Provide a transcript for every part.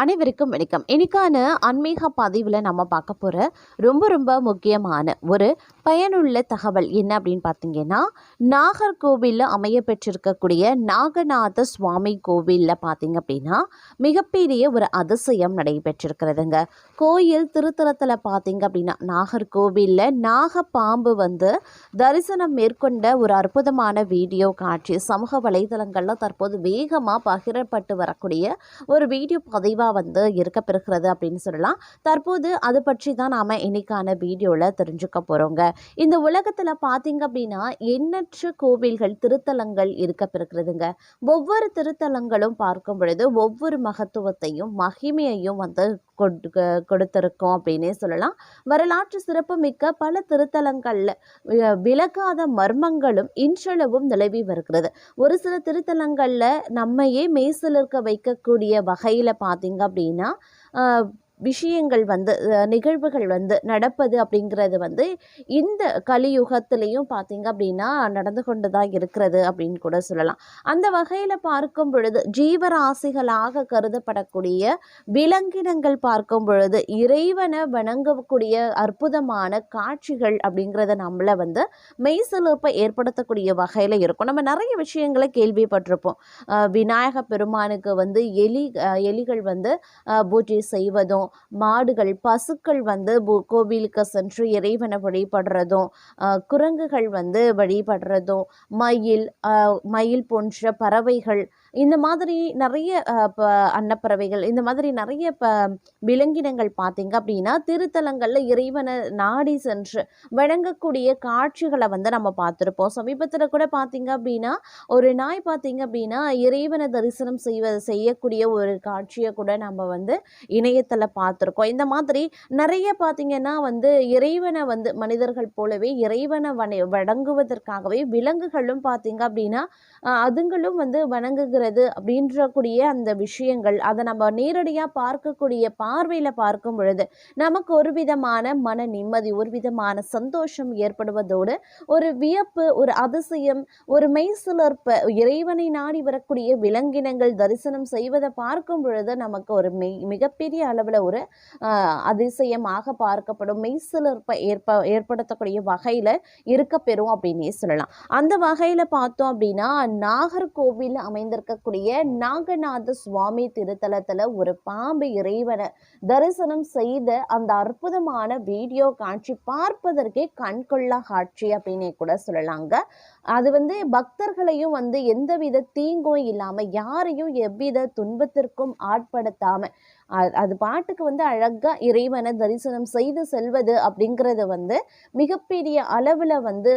அனைவருக்கும் வணக்கம். இன்னைக்கான ஆன்மீக பதிவில் நம்ம பார்க்க போகிற ரொம்ப ரொம்ப முக்கியமான ஒரு பயனுள்ள தகவல் என்ன அப்படின்னு பார்த்தீங்கன்னா நாகர்கோவிலில் அமைய பெற்றிருக்கக்கூடிய நாகநாத சுவாமி கோவிலில் பார்த்தீங்க அப்படின்னா மிகப்பெரிய ஒரு அதிசயம் நடைபெற்றிருக்கிறதுங்க. கோயில் திருத்தலத்தில் பார்த்தீங்க அப்படின்னா நாகர்கோவிலில் நாகப்பாம்பு வந்து தரிசனம் மேற்கொண்ட ஒரு அற்புதமான வீடியோ காட்சி சமூக வலைதளங்களில் தற்போது வேகமாக பகிரப்பட்டு வரக்கூடிய ஒரு வீடியோ பதிவாக வந்து இருக்க இருக்கப்பெறுகிறது அப்படின்னு சொல்லலாம். தற்போது அது பற்றி தான் நாம் இன்னைக்கான வீடியோவில் தெரிஞ்சுக்க போகிறோங்க இந்த உலகத்தில் பார்த்தீங்க அப்படின்னா எண்ணற்ற கோவில்கள் திருத்தலங்கள் இருக்க இருக்கப்பெறுகிறதுங்க ஒவ்வொரு திருத்தலங்களும் பார்க்கும் பொழுது ஒவ்வொரு மகத்துவத்தையும் மகிமையையும் வந்து கொடு கொடுத்திருக்கோம் அப்படின்னே சொல்லலாம். வரலாற்று சிறப்புமிக்க பல திருத்தலங்களில் விளக்காத விலகாத மர்மங்களும் இன்றளவும் நிலவி வருகிறது. ஒரு சில திருத்தலங்களில் நம்மையே மெய்சிலிருக்க வைக்கக்கூடிய வகையில் பார்த்தீங்க அப்படின்னா விஷயங்கள் வந்து நிகழ்வுகள் வந்து நடப்பது அப்படிங்கிறது வந்து இந்த கலியுகத்திலையும் பார்த்தீங்க அப்படின்னா நடந்து கொண்டு தான் இருக்கிறது அப்படின்னு கூட சொல்லலாம். அந்த வகையில் பார்க்கும் பொழுது ஜீவராசிகளாக கருதப்படக்கூடிய விலங்கினங்கள் பார்க்கும் பொழுது இறைவனை வணங்கக்கூடிய அற்புதமான காட்சிகள் அப்படிங்கிறத நம்மளை வந்து மெய்சிலிருப்பை ஏற்படுத்தக்கூடிய வகையில் இருக்கும். நம்ம நிறைய விஷயங்களை கேள்விப்பட்டிருப்போம். விநாயக பெருமானுக்கு வந்து எலி எலிகள் வந்து பூஜை செய்வதும் மாடுகள் பசுக்கள் வந்து கோவிலுக்கு சென்று இறைவனை வழிபடுறதும் குரங்குகள் வந்து வழிபடுறதும் மயில் அஹ் மயில் போன்ற பறவைகள் இந்த மாதிரி நிறைய இப்போ அன்னப்பறவைகள் இந்த மாதிரி நிறைய இப்போ விலங்கினங்கள் பார்த்தீங்க அப்படின்னா திருத்தலங்களில் இறைவனை நாடி சென்று வணங்கக்கூடிய காட்சிகளை வந்து நம்ம பார்த்துருப்போம் சமீபத்தில் கூட பார்த்தீங்க அப்படின்னா ஒரு நாய் பார்த்தீங்க அப்படின்னா இறைவனை தரிசனம் செய்வ செய்யக்கூடிய ஒரு காட்சியை கூட நம்ம வந்து இணையத்தில் பார்த்துருக்கோம் இந்த மாதிரி நிறைய பார்த்தீங்கன்னா வந்து இறைவனை வந்து மனிதர்கள் போலவே இறைவனை வண வணங்குவதற்காகவே விலங்குகளும் பார்த்தீங்க அப்படின்னா அதுங்களும் வந்து வணங்குகிறது அப்படின்ற கூடிய அந்த விஷயங்கள் அதை நம்ம நேரடியாக பார்க்கக்கூடிய பார்வையில் பார்க்கும் பொழுது நமக்கு ஒரு விதமான மன நிம்மதி ஒரு விதமான சந்தோஷம் ஏற்படுவதோடு ஒரு வியப்பு ஒரு அதிசயம் ஒரு மெய்சிலர்ப்பு இறைவனை நாடி வரக்கூடிய விலங்கினங்கள் தரிசனம் செய்வதை பார்க்கும் பொழுது நமக்கு ஒரு மெய் மிகப்பெரிய அளவில் ஒரு அதிசயமாக பார்க்கப்படும் மெய்சிலர்ப்பை ஏற்ப ஏற்படுத்தக்கூடிய வகையில் இருக்க பெறும் அப்படின்னே சொல்லலாம். அந்த வகையில் பார்த்தோம் அப்படின்னா நாகர்கோவில் இருக்கக்கூடிய நாகநாத சுவாமி திருத்தலத்தில் ஒரு பாம்பு இறைவனை தரிசனம் செய்த அந்த அற்புதமான வீடியோ காட்சி பார்ப்பதற்கே கண்கொள்ளா காட்சி அப்படின்னே கூட சொல்லலாங்க. அது வந்து பக்தர்களையும் வந்து எந்தவித தீங்கும் இல்லாம யாரையும் எவ்வித துன்பத்திற்கும் ஆட்படுத்தாம அது பாட்டுக்கு வந்து அழகா இறைவனை தரிசனம் செய்து செல்வது அப்படிங்கிறது வந்து மிகப்பெரிய அளவுல வந்து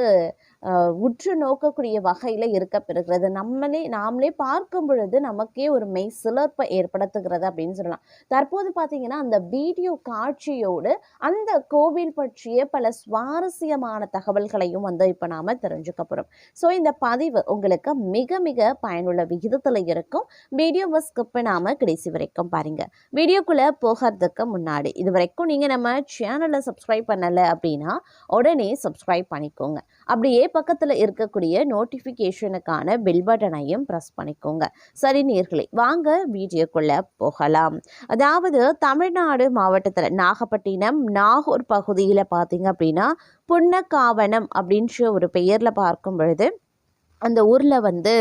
உற்று நோக்கக்கூடிய வகையில் இருக்க பெறுகிறது நம்மளே நாமளே பார்க்கும் பொழுது நமக்கே ஒரு மெய் சிலர்ப்பை ஏற்படுத்துகிறது அப்படின்னு சொல்லலாம். தற்போது பார்த்தீங்கன்னா அந்த வீடியோ காட்சியோடு அந்த கோவில் பற்றிய பல சுவாரஸ்யமான தகவல்களையும் வந்து இப்போ நாம் தெரிஞ்சுக்க போகிறோம் ஸோ இந்த பதிவு உங்களுக்கு மிக மிக பயனுள்ள விகிதத்தில் இருக்கும். வீடியோவை ஸ்கிப் பண்ணாமல் கடைசி வரைக்கும் பாருங்க. வீடியோக்குள்ளே போகிறதுக்கு முன்னாடி இது வரைக்கும் நீங்கள் நம்ம சேனலை சப்ஸ்கிரைப் பண்ணலை அப்படின்னா உடனே சப்ஸ்கிரைப் பண்ணிக்கோங்க. அப்படியே பக்கத்தில் இருக்கக்கூடிய நோட்டிஃபிகேஷனுக்கான பெல் பட்டனையும் ப்ரெஸ் பண்ணிக்கோங்க. சரி நேர்களே வாங்க வீடியோக்குள்ளே போகலாம். அதாவது தமிழ்நாடு மாவட்டத்தில் நாகப்பட்டினம் நாகூர் பகுதியில் பார்த்தீங்க அப்படின்னா புன்னக்காவனம் அப்படின்ற ஒரு பெயரில் பார்க்கும் பொழுது அந்த ஊரில் வந்து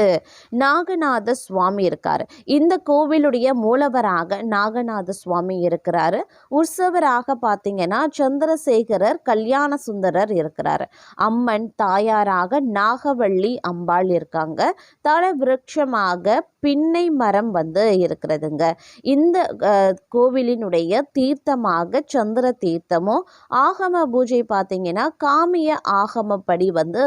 நாகநாத சுவாமி இருக்கார். இந்த கோவிலுடைய மூலவராக நாகநாத சுவாமி இருக்கிறாரு. உற்சவராக பார்த்தீங்கன்னா சந்திரசேகரர் கல்யாண சுந்தரர் இருக்கிறார். அம்மன் தாயாராக நாகவள்ளி அம்பாள் இருக்காங்க. தல விருட்சமாக பின்னை மரம் வந்து இருக்கிறதுங்க. இந்த கோவிலினுடைய தீர்த்தமாக சந்திர தீர்த்தமும் ஆகம பூஜை பார்த்தீங்கன்னா காமிய ஆகமப்படி வந்து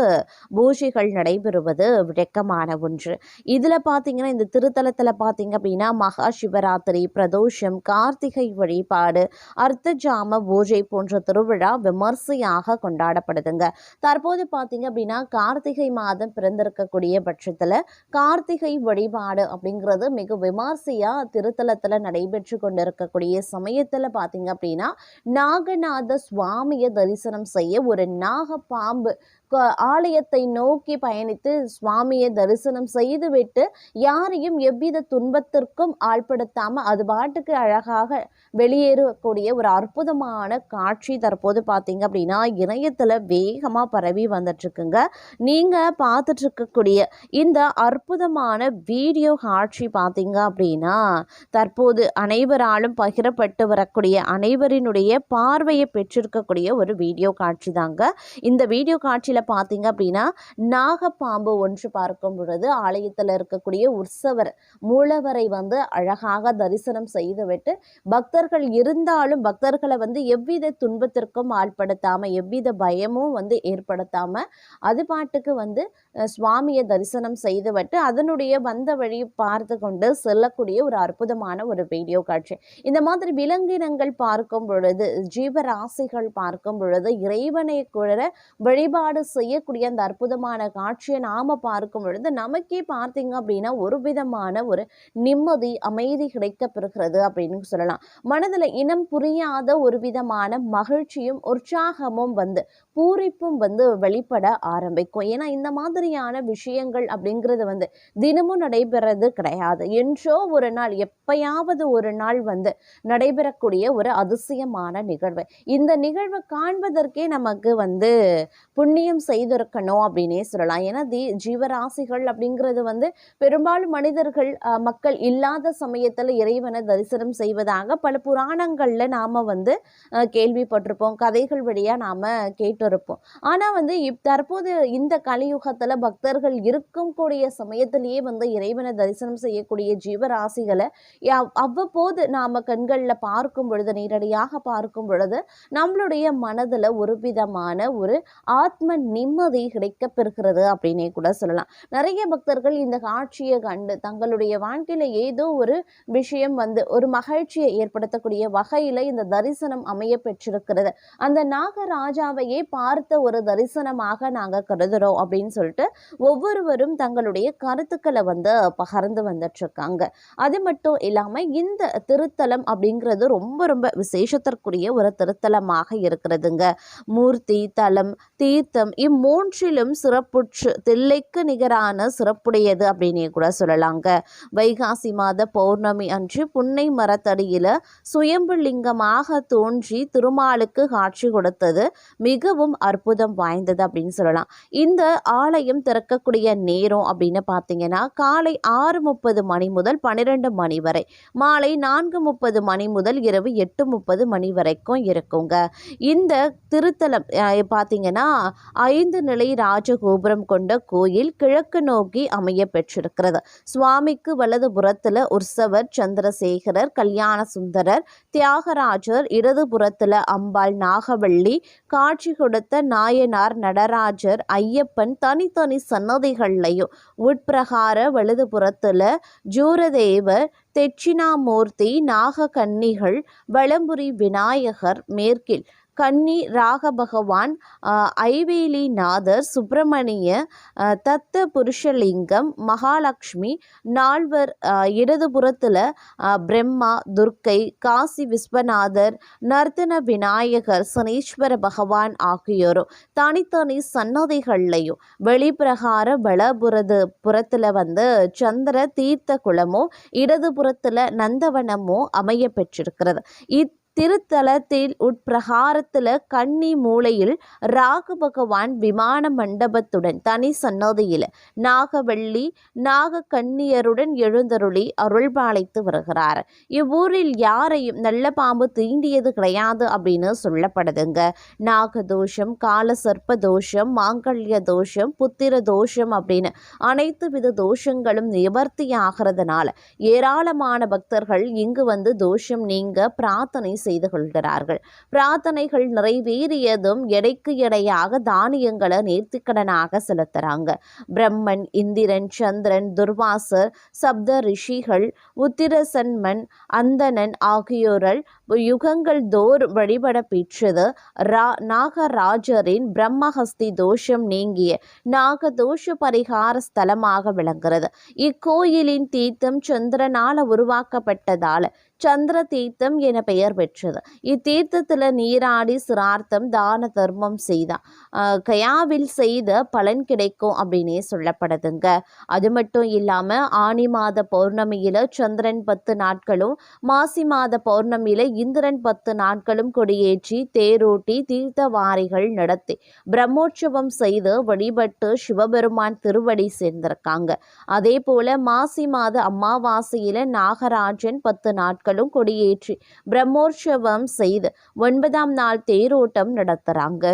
பூஜைகள் நடைபெறுவது விளக்கமான ஒன்று. இதில் பார்த்தீங்கன்னா இந்த திருத்தலத்தில் பார்த்தீங்க அப்படின்னா மகா சிவராத்திரி பிரதோஷம் கார்த்திகை வழிபாடு அர்த்த ஜாம பூஜை போன்ற திருவிழா விமர்சையாக கொண்டாடப்படுதுங்க. தற்போது பார்த்தீங்க அப்படின்னா கார்த்திகை மாதம் பிறந்திருக்கக்கூடிய பட்சத்தில் கார்த்திகை வழிபாடு அப்படிங்கிறது மிக விமர்சையாக திருத்தலத்தில் நடைபெற்று கொண்டிருக்கக்கூடிய சமயத்தில் பார்த்தீங்க அப்படின்னா நாகநாத சுவாமியை தரிசனம் செய்ய ஒரு நாகப்பாம்பு பாம்பு ஆலயத்தை நோக்கி பயணித்து சுவாமியை தரிசனம் செய்துவிட்டு யாரையும் எவ்வித துன்பத்திற்கும் ஆள்படுத்தாம அது பாட்டுக்கு அழகாக வெளியேறக்கூடிய ஒரு அற்புதமான காட்சி தற்போது பார்த்தீங்க அப்படின்னா இணையத்தில் வேகமாக பரவி வந்துட்டுருக்குங்க. நீங்கள் பார்த்துட்ருக்கக்கூடிய இந்த அற்புதமான வீடியோ காட்சி பார்த்தீங்க அப்படின்னா தற்போது அனைவராலும் பகிரப்பட்டு வரக்கூடிய அனைவரினுடைய பார்வையை பெற்றிருக்கக்கூடிய ஒரு வீடியோ காட்சி தாங்க. இந்த வீடியோ காட்சியில் பார்த்தீங்க அப்படின்னா நாகப்பாம்பு ஒன்று பார்க்கும் பொழுது ஆலயத்தில் இருக்கக்கூடிய உற்சவர் மூலவரை வந்து அழகாக தரிசனம் செய்துவிட்டு பக்தர்கள் இருந்தாலும் பக்தர்களை வந்து எவ்வித துன்பத்திற்கும் ஆள்படுத்தாமல் எவ்வித பயமும் வந்து ஏற்படுத்தாமல் அது பாட்டுக்கு வந்து சுவாமியை தரிசனம் செய்துவிட்டு அதனுடைய வந்த வழி பார்த்து கொண்டு செல்லக்கூடிய ஒரு அற்புதமான ஒரு வீடியோ காட்சி. இந்த மாதிரி விலங்கினங்கள் பார்க்கும் பொழுது ஜீவராசிகள் பார்க்கும் பொழுது இறைவனை கூட வழிபாடு செய்யக்கூடிய அந்த அற்புதமான காட்சியை நாம பார்க்கும் பொழுது நமக்கே பார்த்தீங்க அப்படின்னா ஒரு விதமான ஒரு நிம்மதி அமைதி கிடைக்க பெறுகிறது அப்படின்னு சொல்லலாம். மனதில் இனம் புரியாத ஒரு விதமான மகிழ்ச்சியும் உற்சாகமும் வந்து பூரிப்பும் வந்து வெளிப்பட ஆரம்பிக்கும். ஏன்னா இந்த மாதிரியான விஷயங்கள் அப்படிங்கிறது வந்து தினமும் நடைபெறது கிடையாது. என்றோ ஒரு நாள் எப்பயாவது ஒரு நாள் வந்து நடைபெறக்கூடிய ஒரு அதிசயமான நிகழ்வு. இந்த நிகழ்வை காண்பதற்கே நமக்கு வந்து புண்ணியம் செய்திருக்கணும் அப்படின்னே சொல்லலாம். ஏன்னா தி ஜீவராசிகள் அப்படிங்கிறது வந்து பெரும்பாலும் மனிதர்கள் மக்கள் இல்லாத சமயத்தில் இறைவனை தரிசனம் செய்வதாக பல புராணங்களில் நாம் வந்து கேள்விப்பட்டிருப்போம். கதைகள் வழியாக நாம் கேட்டிருப்போம். ஆனால் வந்து இப் தற்போது இந்த கலியுகத்தில் பக்தர்கள் இருக்கக்கூடிய சமயத்திலேயே வந்து இறைவனை தரிசனம் செய்யக்கூடிய ஜீவராசிகளை அவ்வப்போது நாம் கண்களில் பார்க்கும் பொழுது நேரடியாக பார்க்கும் பொழுது நம்மளுடைய மனதில் ஒரு விதமான ஒரு ஆத்ம நிம்மதி கிடைக்க பெறுகிறது அப்படின்னே கூட சொல்லலாம். நிறைய பக்தர்கள் இந்த காட்சியை கண்டு தங்களுடைய வாழ்க்கையில் ஏதோ ஒரு விஷயம் வந்து ஒரு மகிழ்ச்சியை ஏற்படுத்தக்கூடிய வகையில் இந்த தரிசனம் அமைய பெற்றிருக்கிறது. அந்த நாகராஜாவையே பார்த்த ஒரு தரிசனமாக நாங்கள் கருதுகிறோம் அப்படின்னு சொல்லிட்டு ஒவ்வொருவரும் தங்களுடைய கருத்துக்களை வந்து பகிர்ந்து வந்துட்டுருக்காங்க. அது மட்டும் இல்லாமல் இந்த திருத்தலம் அப்படிங்கிறது ரொம்ப ரொம்ப விசேஷத்திற்குரிய ஒரு திருத்தலமாக இருக்கிறதுங்க. மூர்த்தி தலம் தீர்த்தம் இம்மூன்றிலும் சிறப்புற்று தில்லைக்கு நிகரான சிறப்புடையது அப்படின்னே கூட சொல்லலாங்க. வைகாசி மாத பௌர்ணமி அன்று புன்னை மரத்தடியில் சுயம்பு லிங்கமாக தோன்றி திருமாலுக்கு காட்சி கொடுத்தது மிகவும் அற்புதம் வாய்ந்தது அப்படின்னு சொல்லலாம். இந்த ஆலயம் திறக்கக்கூடிய நேரம் அப்படின்னு பார்த்தீங்கன்னா காலை ஆறு முப்பது மணி முதல் பன்னிரெண்டு மணி வரை மாலை நான்கு முப்பது மணி முதல் இரவு எட்டு முப்பது மணி வரைக்கும் இருக்குங்க. இந்த திருத்தலம் பார்த்தீங்கன்னா ஐந்து நிலை ராஜகோபுரம் கொண்ட கோயில் கிழக்கு நோக்கி அமைய பெற்றிருக்கிறது சுவாமிக்கு வலது புறத்துல உற்சவர் சந்திரசேகரர் கல்யாண சுந்தரர் தியாகராஜர் இடது புறத்துல அம்பாள் நாகவள்ளி காட்சி கொடுத்த நாயனார் நடராஜர் ஐயப்பன் தனித்தனி சன்னதிகள்லையும். உட்பிரகார வலது புறத்துல ஜூரதேவர் தெட்சிணாமூர்த்தி நாகக்கன்னிகள் வலம்புரி விநாயகர் மேற்கில். கன்னி ராகபகவான் ஐவேலி நாதர் சுப்பிரமணிய தத்த புருஷலிங்கம் மகாலட்சுமி நால்வர் இடதுபுறத்தில் பிரம்மா துர்க்கை காசி விஸ்வநாதர் நர்த்தன விநாயகர் சனீஸ்வர பகவான் ஆகியோரும் தனித்தனி சன்னதிகள்லையும் வெளிப்பிரகார வலபுறது புறத்தில் வந்து சந்திர தீர்த்த குளமும் இடதுபுறத்தில் நந்தவனமும் அமைய பெற்றிருக்கிறது இத் திருத்தலத்தில் உட்பிரகாரத்தில் கன்னி மூலையில் ராகு பகவான் விமான மண்டபத்துடன் தனி சன்னதியில் நாகவள்ளி நாக கன்னியருடன் எழுந்தருளி அருள்பாளைத்து வருகிறார். இவ்வூரில் யாரையும் நல்ல பாம்பு தீண்டியது கிடையாது அப்படின்னு சொல்லப்படுதுங்க. நாகதோஷம் கால சர்ப்ப தோஷம் மாங்கல்ய தோஷம் புத்திர தோஷம் அப்படின்னு அனைத்து வித தோஷங்களும் நிவர்த்தி ஆகிறதுனால ஏராளமான பக்தர்கள் இங்கு வந்து தோஷம் நீங்க பிரார்த்தனை செய்து கொள்கிறார்கள். பிரார்த்தனைகள் நிறைவேறியதும் எடைக்கு எடையாக தானியங்களை நேர்த்திக்கடனாக செலுத்துறாங்க. பிரம்மன் இந்திரன் சந்திரன் துர்வாசர் சப்த ரிஷிகள் உத்திரசன்மன் அந்தணன் ஆகியோரால் யுகங்கள் தோறும் வழிபட பெற்றது ரா நாகராஜரின் பிரம்மஹஸ்தி தோஷம் நீங்கிய நாகதோஷ பரிகார ஸ்தலமாக விளங்குகிறது. இக்கோயிலின் தீர்த்தம் சந்திரனால் உருவாக்கப்பட்டதால் சந்திர தீர்த்தம் என பெயர் பெற்றது. இத்தீர்த்தத்தில் நீராடி சிரார்த்தம் தான தர்மம் செய்தான் கயாவில் செய்த பலன் கிடைக்கும் அப்படின்னே சொல்லப்படுதுங்க. அது மட்டும் இல்லாமல் ஆனி மாத பௌர்ணமியில் சந்திரன் பத்து நாட்களும் மாசி மாத பௌர்ணமியில் இந்திரன் பத்து நாட்களும் கொடியேற்றி தேரோட்டி தீர்த்தவாரிகள் நடத்தி பிரம்மோற்சவம் செய்து வழிபட்டு சிவபெருமான் திருவடி சேர்ந்திருக்காங்க. அதே போல மாசி மாத அமாவாசையில் நாகராஜன் பத்து நாட்களும் கொடியேற்றி பிரம்மோற்சவம் செய்து ஒன்பதாம் நாள் தேரோட்டம் நடத்துகிறாங்க